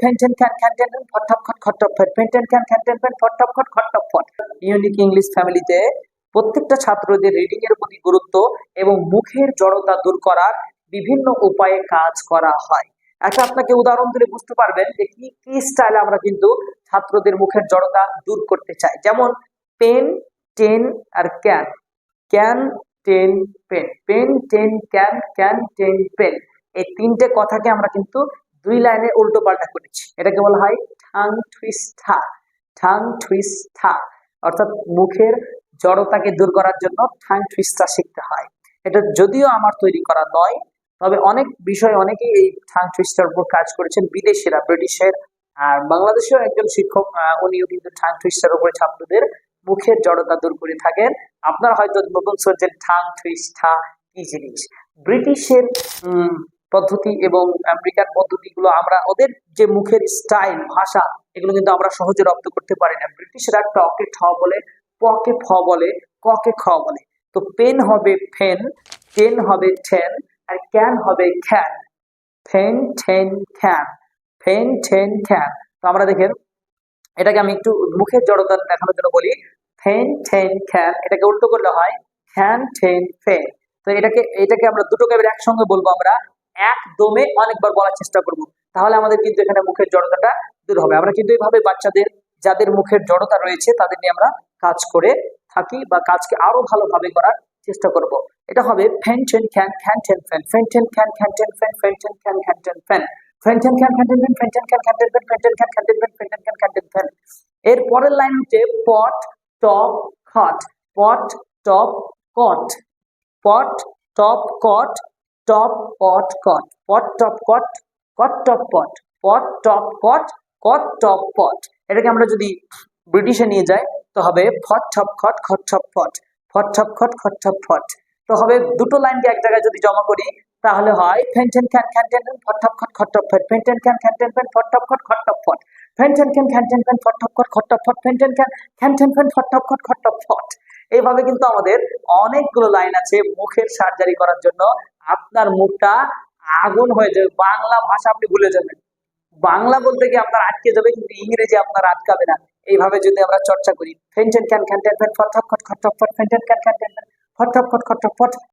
ফেন্টেন can Canton ফটপ খট খটপ ফট ফেন্টেন can Canton ফটপ খট খটপ ফট ইউনিক ইংলিশ ফ্যামিলিতে প্রত্যেকটা ছাত্রদের রিডিং এর প্রতি গুরুত্ব এবং মুখের জড়তা দূর করার বিভিন্ন উপায়ে কাজ করা হয়। একটা আপনাকে উদাহরণ দিলে বুঝতে পারবেন যে কি কি স্টাইলে আমরা কিন্তু ছাত্রদের মুখের জড়তা দূর করতে চাই। যেমন pen ten R can can ten pen pen ten can can ten pen এই তিনটে কথাকে আমরা কিন্তু দুই লাইনে উল্টো পাল্টা করেছি এটাকে বলা হয় ঠাং টুইস্টা ঠাং টুইস্টা অর্থাৎ মুখের জড়তাকে দূর করার জন্য ঠাং টুইস্টা শিখতে হয়। এটা যদিও আমার তৈরি করা নয়, তবে অনেক বিষয় অনেকেই এই ঠাং টুইস্টার উপর কাজ করেছেন। বিদেশিরা, ব্রিটিশের আর বাংলাদেশেও একজন শিক্ষক উনিও কিন্তু ঠাং টুইস্টার উপরে ছাত্রদের মুখের জড়তা দূর করে থাকেন। আপনারা হয়তো নতুন শুনছেন ঠাং টুইস্টা কি জিনিস? ব্রিটিশের পদ্ধতি এবং আমেরিকান পদ্ধতিগুলো আমরা ওদের যে মুখের স্টাইল ভাষা, এগুলো কিন্তু আমরা সহজে রপ্ত করতে পারি না। ব্রিটিশরা টকে ঠ বলে পকে ফ বলে ককে খ বলে। তো পেন হবে ফেন, টেন হবে ঠেন, আর ক্যান হবে খ্যান। ফেন, ঠেন, খ্যান। ফেন, ঠেন, খ্যান। তো আমরা দেখেন, এটাকে আমি একটু মুখের জড়তা দেখানোর জন্য বলি। ফেন, ঠেন, খ্যান, এটাকে উল্টো করলে হয় খ্যান, ঠেন, ফেন। তো এটাকে এটাকে আমরা দুটোকে একসঙ্গে বলব আমরা। এক দমে অনেকবার বলার চেষ্টা করব। তাহলে আমাদের কিন্তু এখানে মুখের জড়তাটা দূর হবে। আমরা কিন্তু এইভাবে বাচ্চাদের, যাদের মুখের জড়তা রয়েছে, তাদের নিয়ে আমরা কাজ করে থাকি বা কাজকে আরও ভালোভাবে করার চেষ্টা করব। এটা হবে can fan. Fen can can ten fan can fan. Can fan can can ten fan can fan can fan এর পরের লাইন হচ্ছে pot, top, cot. Pot, top, cot. Pot, top, cot top pot cot. Pot top cot cot top pot. Pot top cot cot top pot. এটাকে আমরা যদি ব্রিটিশে নিয়ে যাই, তো হবে ফট ছপ খট খট ছপ ফট ফট ছপ খট খট ছপ ফট তো হবে দুটো লাইনকে এক জায়গায় যদি জমা করি, তাহলে হয় ফেন্টেন খ্যান ten pot top cot cot top ফট ফেন্টেন খ্যান ten pot top cot cot top pot can can ten pot top cot cot top ফট ফেন্টেন খ্যান ten pot top cot cot top ফট এইভাবে কিন্তু আমাদের অনেকগুলো লাইন আছে মুখের সার্জারি করার জন্য। আপনার মুখটা আগুন হয়ে যাবে। বাংলা ভাষা আপনি ভুলে যাবেন। বাংলা বলতে গিয়ে আপনার আটকে যাবে, কিন্তু ইংরেজি আপনার আটকাবে না। এইভাবে যদি আমরা চর্চা করি, ফেন্টেন, ক্যান খ্যান টেন ফেন ফট টপ ফট ফেন্টেন, ক্যান খ্যান ফট ফট ফট ফট